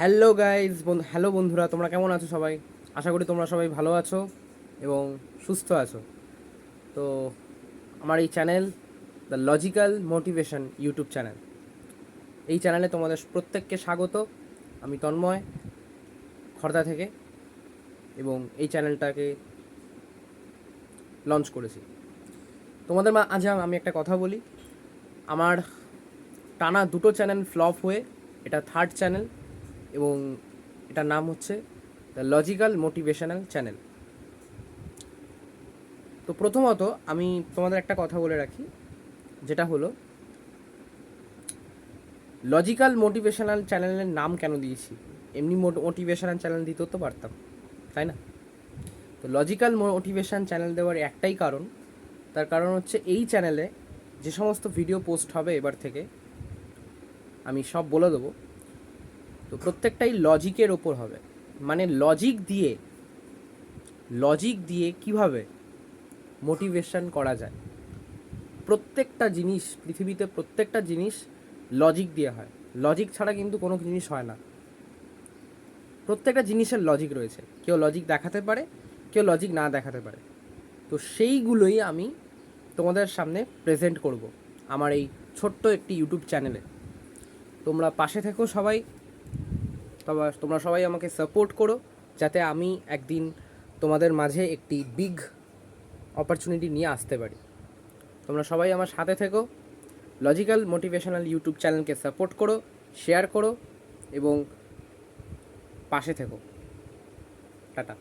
Hello guys hello বন্ধুরা, তোমরা কেমন আছো সবাই? আশা করি তোমরা সবাই ভালো আছো এবং সুস্থ আছো। তো আমার এই channel the logical motivation YouTube channel. এই চ্যানেলে তোমাদের প্রত্যেককে স্বাগত। আমি তন্ময় খর্দা থেকে এবং এই চ্যানেলটাকে লঞ্চ করেছি। তোমাদের মা, আজ আমি একটা কথা বলি। আমার টানা দুটো চ্যানেল ফ্লপ হয়ে, এটা থার্ড চ্যানেল এবং এটার নাম হচ্ছে দ্য লজিক্যাল মোটিভেশনাল চ্যানেল তো প্রথমত আমি তোমাদের একটা কথা বলে রাখি, যেটা হলো লজিক্যাল মোটিভেশনাল চ্যানেলের নাম কেন দিয়েছি? এমনি মোটিভেশনাল চ্যানেল দিতেও তো পারতাম, তাই না? তো লজিক্যাল মোটিভেশন চ্যানেল দেওয়ার একটাই কারণ, তার কারণ হচ্ছে এই চ্যানেলে যে সমস্ত ভিডিও পোস্ট হবে এবার থেকে, আমি সব বলে দেবো। তো প্রত্যেকটাই লজিকের ওপর হবে। মানে লজিক দিয়ে লজিক দিয়ে কীভাবে মোটিভেশন করা যায়? প্রত্যেকটা জিনিস, পৃথিবীতে প্রত্যেকটা জিনিস লজিক দিয়ে হয়। লজিক ছাড়া কিন্তু কোনো জিনিস হয় না। প্রত্যেকটা জিনিসের লজিক রয়েছে। কেউ লজিক দেখাতে পারে, কেউ লজিক না দেখাতে পারে। তো সেইগুলোই আমি তোমাদের সামনে প্রেজেন্ট করব আমার এই ছোট্ট একটি ইউটিউব চ্যানেলে তোমরা পাশে থেকো সবাই। তোমরা সবাই আমাকে সাপোর্ট করো যাতে আমি একদিন তোমাদের মাঝে একটি বিগ অপরচুনিটি নিয়ে আসতে পারি। তোমরা সবাই আমার সাথে থেকো লজিক্যাল মোটিভেশনাল ইউটিউব চ্যানেলকে সাপোর্ট করো শেয়ার করো এবং পাশে থেকো। টাটা।